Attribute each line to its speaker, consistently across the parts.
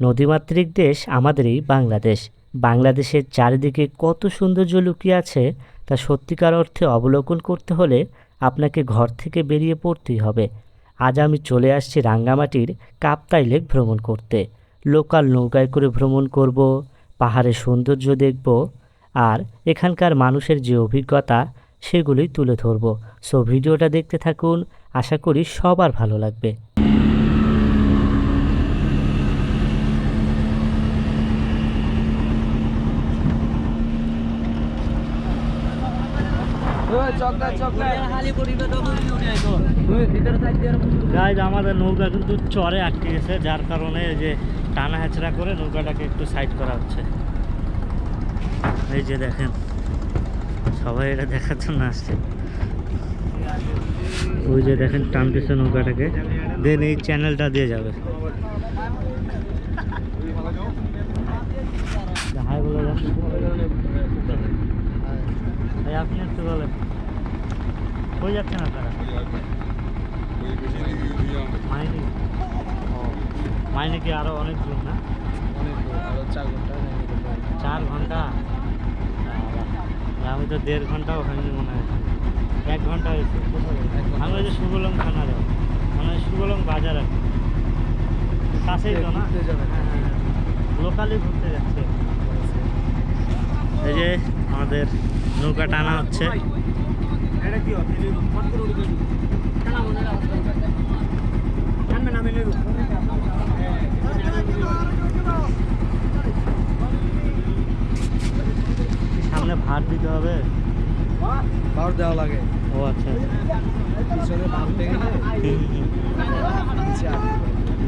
Speaker 1: নদীমাতৃক দেশ আমাদের এই বাংলাদেশ। বাংলাদেশের চারিদিকে কত সৌন্দর্য লুকিয়ে আছে তা সত্যিকার অর্থে অবলোকন করতে হলে আপনাকে ঘর থেকে বেরিয়ে পড়তেই হবে। আজ আমি চলে আসছি রাঙ্গামাটির কাপ্তাই লেক ভ্রমণ করতে। লোকাল নৌকায় করে ভ্রমণ করব পাহাড়ের সৌন্দর্য দেখব আর এখানকার মানুষের যে অভিজ্ঞতা সেগুলোই তুলে ধরব। সো ভিডিওটা দেখতে থাকুন। আশা করি সবার ভালো লাগবে। গাইজ আমাদের নৌকা কিন্তু চরে আটকে গেছে যার কারণে এই যে টানা হেঁচড়া করে নৌকাটাকে একটু সাইড করা হচ্ছে। এই যে দেখেন সবাই এটা দেখার জন্য আসছে। ওই যে দেখেন টানতেছে নৌকাটাকে। দেন এই চ্যানেলটা দিয়ে যাবে। কই যাচ্ছেন আপনারা মাইনি? মাইনি কি আরও অনেক দূর না? চার ঘণ্টা? আমি তো দেড় ঘণ্টা ওখানে মনে হয়। এক ঘণ্টা হয়েছে। আমি ওই যে সুবলং থানা যাব মানে সুবলং বাজার আর কি। কাছেই তো না? লোকালি ঘুরতে যাচ্ছে। এই যে আমাদের নৌকা টানা হচ্ছে। সামনে ভাত দিতে হবে।
Speaker 2: পাওয়ার দেওয়া লাগে।
Speaker 1: ও আচ্ছা।
Speaker 2: পিছনে আসতে হবে।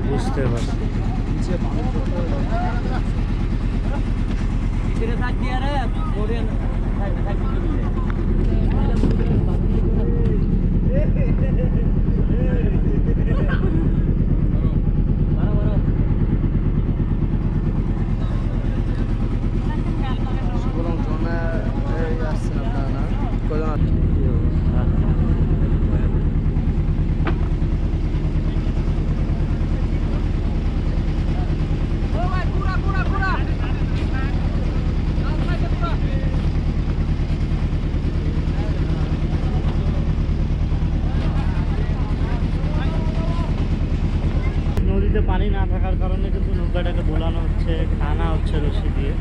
Speaker 1: বুঝতে পারছি।
Speaker 2: নিচে ভাঙ করতে হবে। Gracias. আপনারা না,
Speaker 1: থাকার কারণে কিন্তু নৌকাটাকে বোলানো হচ্ছে, টানা হচ্ছে রশি দিয়ে।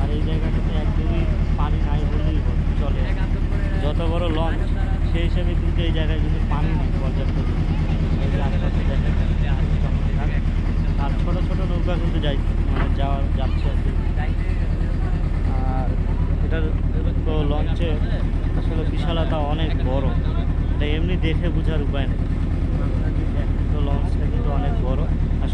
Speaker 1: আর এই জায়গাটাতে একদমই পানি নাই বললেই চলে। যত বড় লঞ্চ সেই হিসেবে কিন্তু এই জায়গায় কিন্তু পানি নেই, পর্যাপ্ত। আর ছোটো ছোটো নৌকা কিন্তু যাই মানে যাওয়া, যাচ্ছে আর কি। আর এটার তো লঞ্চে আসলে বিশালতা অনেক বড়। এটা এমনি দেখে বোঝার উপায় নেই। তো লঞ্চটা কিন্তু অনেক বড়।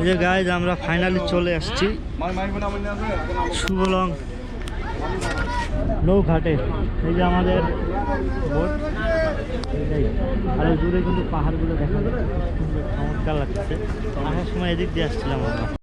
Speaker 1: এই যে গাইজ আমরা ফাইনালি চলে আসছি। সুবলং নৌঘাটে। এই যে আমাদের আর দূরে কিন্তু পাহাড়গুলো দেখা সুন্দর, চমৎকার লাগছে। আসার সময় এদিক দিয়ে আসছিলাম আমরা।